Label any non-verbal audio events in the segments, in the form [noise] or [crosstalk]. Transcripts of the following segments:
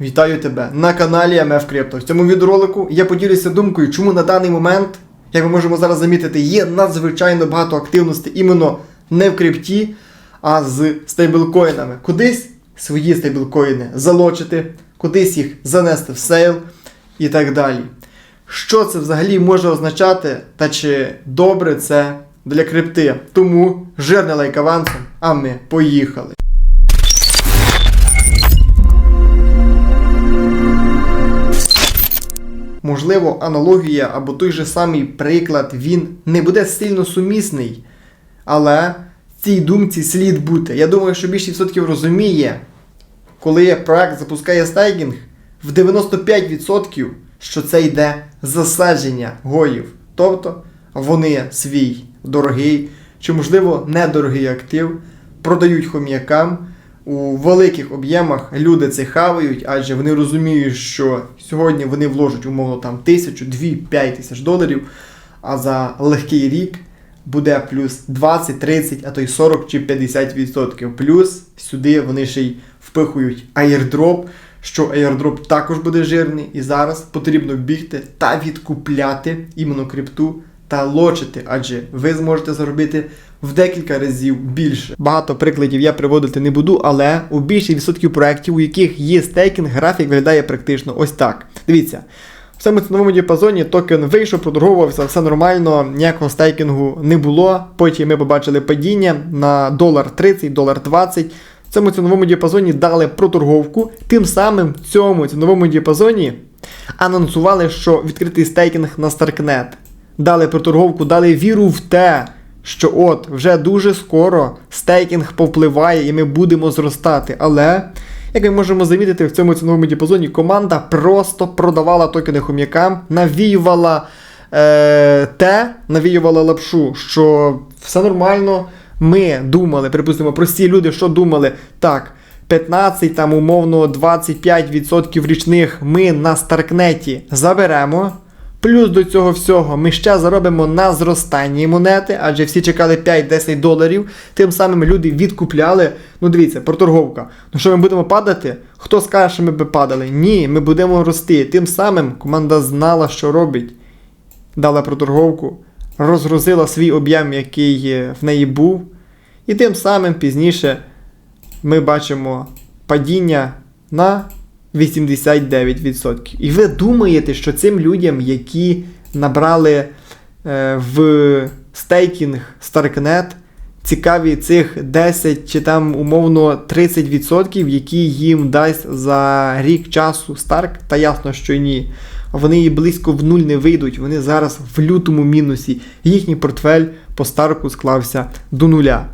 Вітаю тебе на каналі MF Crypto. В цьому відеоролику я поділюся думкою, чому на даний момент, як ми можемо зараз замітити, є надзвичайно багато активності іменно не в крипті, а з стейблкоїнами. Кудись свої стейблкоїни залочити, кудись їх занести в сейл і так далі. Що це взагалі може означати, та чи добре це для крипти? Тому жирний лайк авансом, а ми поїхали. Можливо, аналогія або той же самий приклад він не буде сильно сумісний, але цій думці слід бути. Я думаю, що більшість відсотків розуміє, коли проект запускає стейкінг, в 95% що це йде засадження гоїв. Тобто вони свій дорогий чи, можливо, недорогий актив продають хом'якам у великих об'ємах. Люди це хавають, адже вони розуміють, що сьогодні вони вложать умовно там тисячу, дві, п'ять тисяч доларів, а за легкий рік буде плюс 20, 30, а то й 40 чи 50%. Плюс сюди вони ще й впихують airdrop, що airdrop також буде жирний, і зараз потрібно бігти та відкупляти іменно крипту та лочити, адже ви зможете заробити в декілька разів більше. Багато прикладів я приводити не буду, але у більшість відсотків проєктів, у яких є стейкінг, графік виглядає практично ось так. Дивіться. В цьому ціновому діапазоні токен вийшов, проторговувався, все нормально, ніякого стейкінгу не було. Потім ми побачили падіння на долар 30, долар 20. В цьому ціновому діапазоні дали проторговку. Тим самим в цьому ціновому діапазоні анонсували, що відкритий стейкінг на Starknet. Дали проторговку, дали віру в те, що от вже дуже скоро стейкінг повпливає і ми будемо зростати. Але, як ми можемо замітити, в цьому ціновому діапазоні команда просто продавала токени хом'якам, навіювала е, те, навіювала лапшу, що все нормально. Ми думали, припустимо, прості люди, що думали, так. 15, там умовно 25% річних ми на Старкнеті заберемо. Плюс до цього всього ми ще заробимо на зростанні монети, адже всі чекали 5-10 доларів. Тим самим люди відкупляли. Ну дивіться, проторговка. Ну що ми будемо падати? Хто скаже, що ми би падали? Ні, ми будемо рости. Тим самим команда знала, що робить. Дала проторговку, розгрузила свій об'єм, який в неї був. І тим самим пізніше ми бачимо падіння на 89%. І ви думаєте, що цим людям, які набрали е, в стейкінг Starknet, цікаві цих 10 чи там умовно 30%, які їм дасть за рік часу Старк, та ясно, що ні. Вони і близько в нуль не вийдуть, вони зараз в лютому мінусі. Їхній портфель по Старку склався до нуля.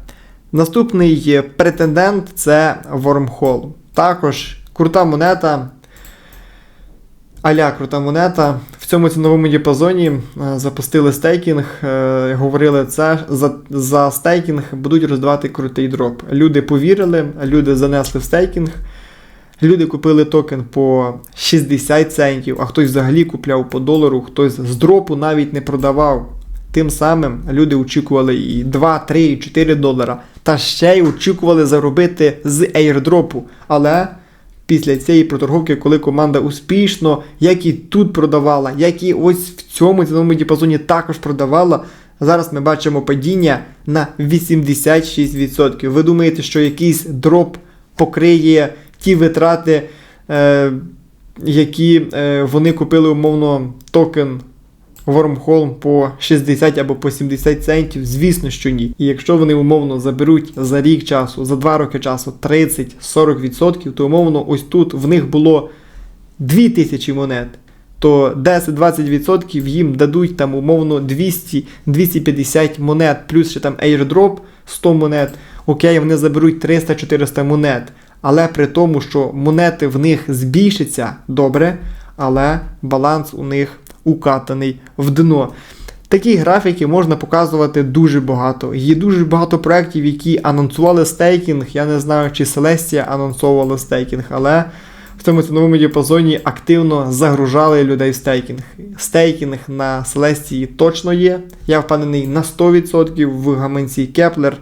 Наступний претендент це Wormhole. Також крута монета. Аля крута монета. В цьому ціновому діапазоні е, запустили стейкінг. е, Говорили, це за, за стейкінг будуть роздавати крутий дроп. Люди повірили, люди занесли в стейкінг. Люди купили токен по 60 центів, а хтось взагалі купляв по долару, хтось з дропу навіть не продавав. Тим самим люди очікували і 2, 3, 4 долара. Та ще й очікували заробити з airdropу. Але після цієї проторговки, коли команда успішно, як і тут продавала, як і ось в цьому ціновому діапазоні також продавала, зараз ми бачимо падіння на 86%. Ви думаєте, що якийсь дроп покриє ті витрати, е, які е, вони купили умовно токен Wormhole по 60 або по 70 центів, звісно, що ні. І якщо вони умовно заберуть за рік часу, за 2 роки часу 30-40%, то умовно ось тут в них було 2000 монет. То 10-20% їм дадуть там умовно 200-250 монет, плюс ще там airdrop 100 монет. Окей, вони заберуть 300-400 монет. Але при тому, що монети в них збільшаться добре, але баланс у них укатаний в дно. Такі графіки можна показувати дуже багато. Є дуже багато проєктів, які анонсували стейкінг. Я не знаю, чи Celestia анонсовувала стейкінг, але в цьому ціновому діапазоні активно загружали людей стейкінг. Стейкінг на Celestia точно є. Я впевнений на 100% в гаманці Kepler.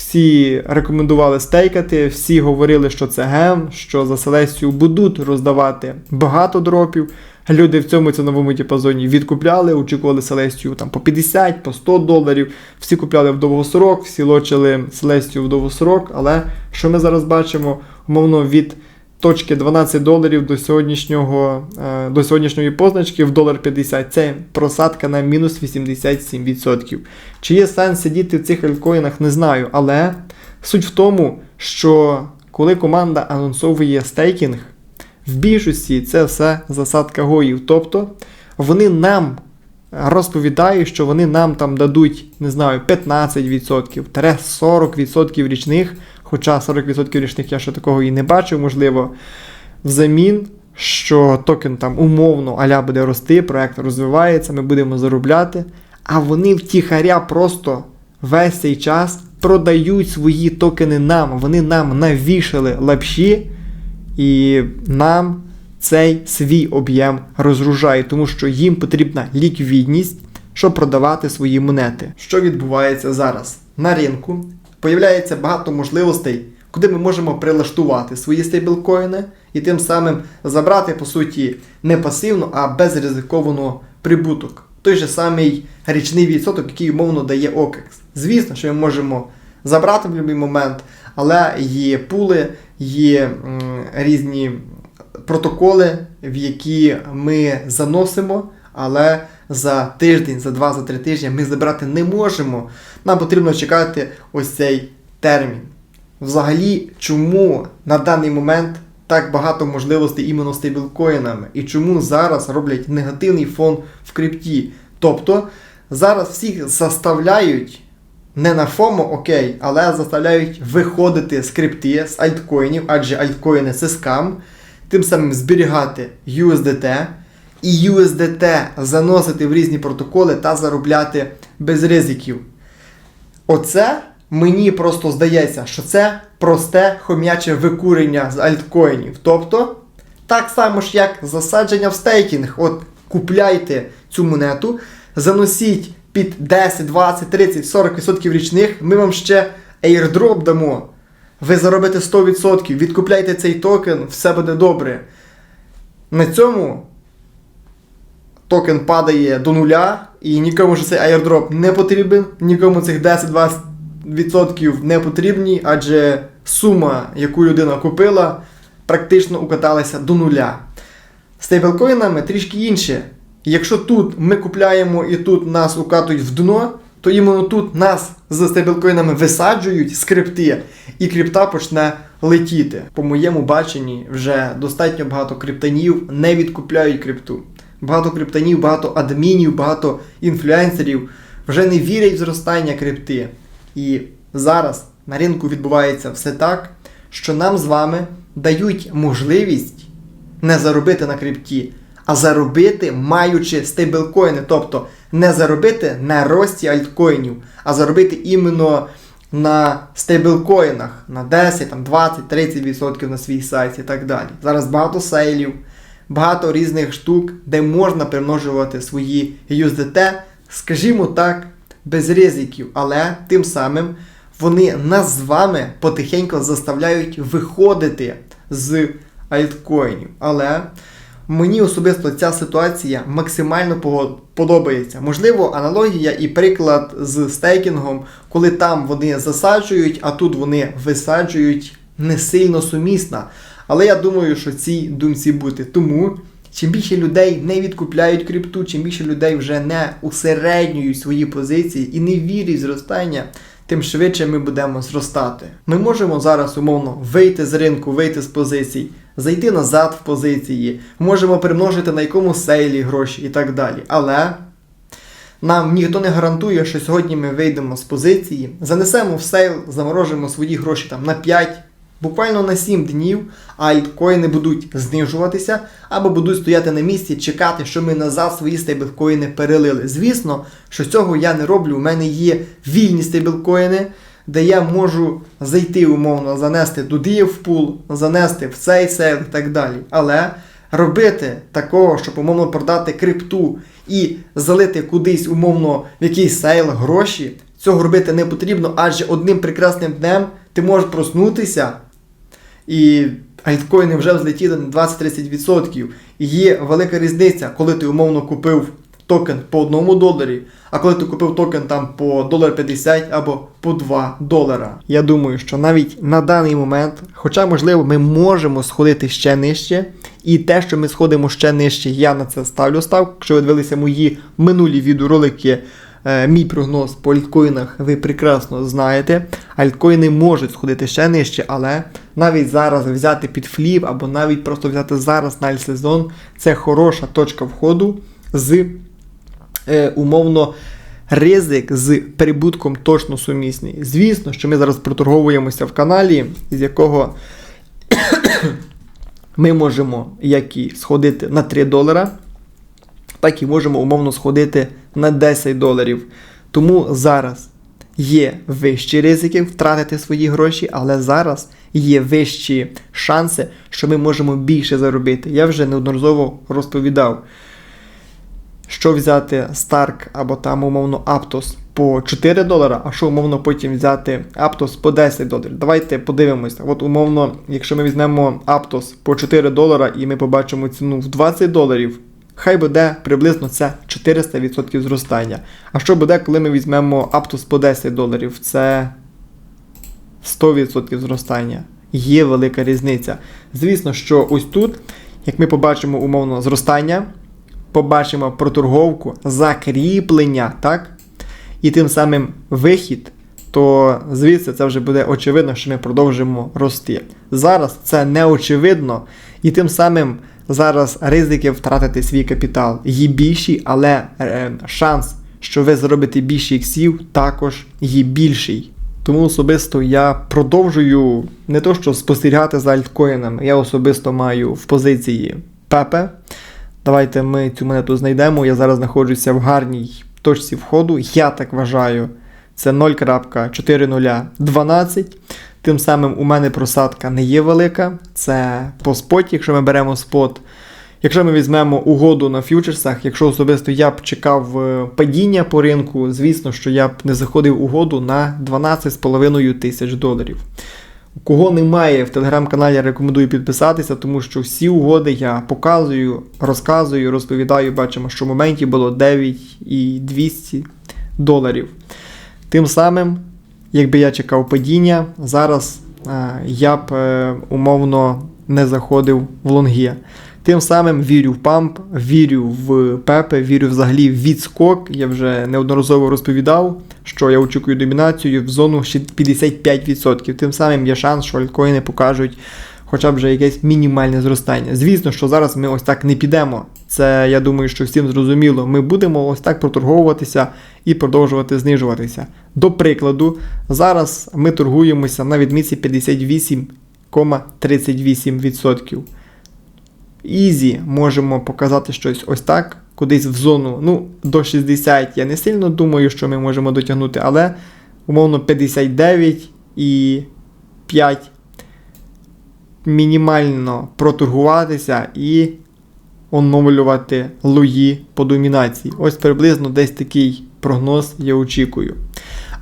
Всі рекомендували стейкати, всі говорили, що це гем, що за селестію будуть роздавати багато дропів. Люди в цьому ціновому діапазоні відкупляли, очікували селестію там по 50, по 100 доларів. Всі купляли в довгосрок, всі лочили селестію в довгосрок. Але що ми зараз бачимо, умовно від точки 12 доларів до сьогоднішнього е, до сьогоднішньої позначки в долар 50. Це просадка на мінус 87%. Чи є сенс сидіти в цих альткоїнах, не знаю. Але суть в тому, що коли команда анонсовує стейкінг, в більшості це все засадка гоїв. Тобто вони нам розповідають, що вони нам там дадуть, не знаю, 15%, 40% річних, хоча 40% річних я ще такого і не бачив, можливо, взамін, що токен там умовно аля буде рости, проект розвивається, ми будемо заробляти. А вони втіхаря просто весь цей час продають свої токени нам. Вони нам навішали лапші, і нам цей свій об'єм розгружає, тому що їм потрібна ліквідність, щоб продавати свої монети. Що відбувається зараз? На ринку появляється багато можливостей, куди ми можемо прилаштувати свої стейблкоїни і тим самим забрати, по суті, не пасивно, а безризиковано прибуток. Той же самий річний відсоток, який умовно дає OKEX. Звісно, що ми можемо забрати в будь-який момент, але є пули, є м, різні протоколи, в які ми заносимо, але за тиждень, за два, за три тижні ми забрати не можемо. Нам потрібно чекати ось цей термін. Взагалі, чому на даний момент так багато можливостей іменно стейблкоїнами? І чому зараз роблять негативний фон в крипті? Тобто зараз всіх заставляють не на FOMO, окей, але заставляють виходити з крипти, з альткоїнів, адже альткоїни це скам, тим самим зберігати USDT і USDT заносити в різні протоколи та заробляти без ризиків. Оце мені просто здається, що це просте хом'яче викурення з альткоїнів. Тобто, так само ж, як засадження в стейкінг. От купляйте цю монету, заносіть під 10, 20, 30, 40% річних, ми вам ще airdrop дамо. Ви заробите 100%, відкупляйте цей токен, все буде добре. На цьому токен падає до нуля, і нікому ж цей airdrop не потрібен, нікому цих 10-20% не потрібні, адже сума, яку людина купила, практично укаталася до нуля. З стейблкоїнами трішки інше. Якщо тут ми купляємо і тут нас укатують в дно, то іменно тут нас з стейблкоїнами висаджують з крипти, і крипта почне летіти. По моєму баченні, вже достатньо багато криптанів не відкупляють крипту. Багато криптанів, багато адмінів, багато інфлюенсерів вже не вірять в зростання крипти. І зараз на ринку відбувається все так, що нам з вами дають можливість не заробити на крипті, а заробити, маючи стейблкоїни. Тобто не заробити на рості альткоїнів, а заробити іменно на стейблкоїнах на 10, там, 20, 30% на свій сайт і так далі. Зараз багато сейлів, багато різних штук, де можна примножувати свої USDT, скажімо так, без ризиків, але тим самим вони нас з вами потихеньку заставляють виходити з альткоїнів. Але мені особисто ця ситуація максимально подобається. Можливо, аналогія і приклад з стейкінгом, коли там вони засаджують, а тут вони висаджують, не сильно сумісна. Але я думаю, що цій думці бути. Тому чим більше людей не відкупляють крипту, чим більше людей вже не усереднюють свої позиції і не вірять в зростання, тим швидше ми будемо зростати. Ми можемо зараз умовно вийти з ринку, вийти з позицій, зайти назад в позиції, можемо примножити на якому сейлі гроші і так далі. Але нам ніхто не гарантує, що сьогодні ми вийдемо з позиції, занесемо в сейл, заморожимо свої гроші там на 5, буквально на 7 днів, альткоїни будуть знижуватися або будуть стояти на місці, чекати, що ми назад свої стейблкоїни перелили. Звісно, що цього я не роблю. У мене є вільні стейблкоїни, де я можу зайти умовно, занести туди в пул, занести в цей сейл і так далі. Але робити такого, щоб умовно продати крипту і залити кудись умовно в якийсь сейл гроші, Цього робити не потрібно, адже одним прекрасним днем ти можеш проснутися і альткоїни вже взлетіли на 20-30%. І є велика різниця, коли ти умовно купив токен по 1 доларі, а коли ти купив токен там по долар 50 або по 2 долара. Я думаю, що навіть на даний момент, хоча можливо ми можемо сходити ще нижче, і те, що ми сходимо ще нижче, я на це ставлю ставку. Якщо ви дивилися мої минулі відеоролики, е, мій прогноз по альткоїнах, ви прекрасно знаєте. Альткоїни можуть сходити ще нижче, але навіть зараз взяти під фліп або навіть просто взяти зараз на альсезон, це хороша точка входу з е, умовно. Ризик з прибутком точно сумісний. Звісно, що ми зараз проторговуємося в каналі, з якого [coughs] ми можемо як і сходити на 3 долара, так і можемо умовно сходити на 10 доларів. Тому зараз є вищі ризики втратити свої гроші, але зараз є вищі шанси, що ми можемо більше заробити. Я вже неодноразово розповідав що взяти Stark або там умовно Aptos по 4 долара, а що умовно потім взяти Aptos по 10 доларів. Давайте подивимося. От умовно, якщо ми візьмемо Aptos по 4 долара і ми побачимо ціну в 20 доларів, хай буде приблизно це 400% зростання. А що буде, коли ми візьмемо Aptos по 10 доларів? Це 100% зростання. Є велика різниця. Звісно, що ось тут, як ми побачимо умовно зростання побачимо проторговку, закріплення, так? І тим самим вихід, то звідси це вже буде очевидно, що ми продовжимо рости. Зараз це не очевидно, і тим самим зараз ризики втратити свій капітал є більші, але е, шанс, що ви зробите більше іксів, також є більший. Тому особисто я продовжую не то, що спостерігати за альткоїнами, я особисто маю в позиції Пепе. Давайте ми цю монету знайдемо. Я зараз знаходжуся в гарній точці входу. Я так вважаю, це 0.4012. Тим самим у мене просадка не є велика. Це по споті, якщо ми беремо спот. Якщо ми візьмемо угоду на фьючерсах, якщо особисто я б чекав е, падіння по ринку, звісно, що я б не заходив угоду на 12,5 тисяч доларів. У кого немає в телеграм-каналі, рекомендую підписатися, тому що всі угоди я показую, розказую, розповідаю. Бачимо, що в моменті було 9 і 200 доларів. Тим самим, якби я чекав падіння, зараз а, я б е, умовно не заходив в лонгі. Тим самим вірю в памп, вірю в пепе, вірю взагалі в відскок. Я вже неодноразово розповідав, що я очікую домінацію в зону 55%. Тим самим є шанс, що альткоїни покажуть хоча б вже якесь мінімальне зростання. Звісно, що зараз ми ось так не підемо. Це я думаю, що всім зрозуміло. Ми будемо ось так проторговуватися і продовжувати знижуватися. До прикладу, зараз ми торгуємося на відмітці 58,38%. Ізі можемо показати щось ось так, кудись в зону. Ну, до 60 я не сильно думаю, що ми можемо дотягнути, але умовно 59 і 5 мінімально проторгуватися і оновлювати лої по домінації. Ось приблизно десь такий прогноз я очікую.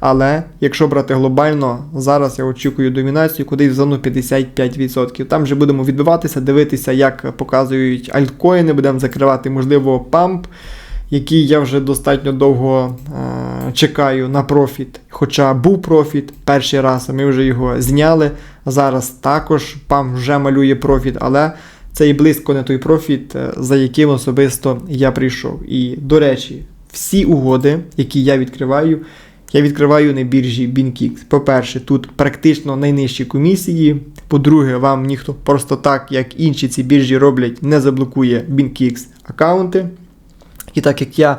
Але якщо брати глобально, зараз я очікую домінацію кудись в зону 55%. Там вже будемо відбиватися, дивитися, як показують альткоїни, будемо закривати, можливо, памп, який я вже достатньо довго е чекаю на профіт. Хоча був профіт перший раз, ми вже його зняли. Зараз також памп вже малює профіт, але це і близько не той профіт, е, за яким особисто я прийшов. І, до речі, всі угоди, які я відкриваю, я відкриваю на біржі BinKix. По-перше, тут практично найнижчі комісії. По-друге, вам ніхто просто так, як інші ці біржі роблять, не заблокує BinKix аккаунти. І так як я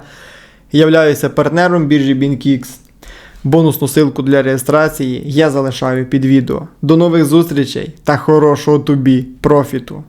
являюся партнером біржі BinKix, бонусну ссылку для реєстрації я залишаю під відео. До нових зустрічей та хорошого тобі профіту!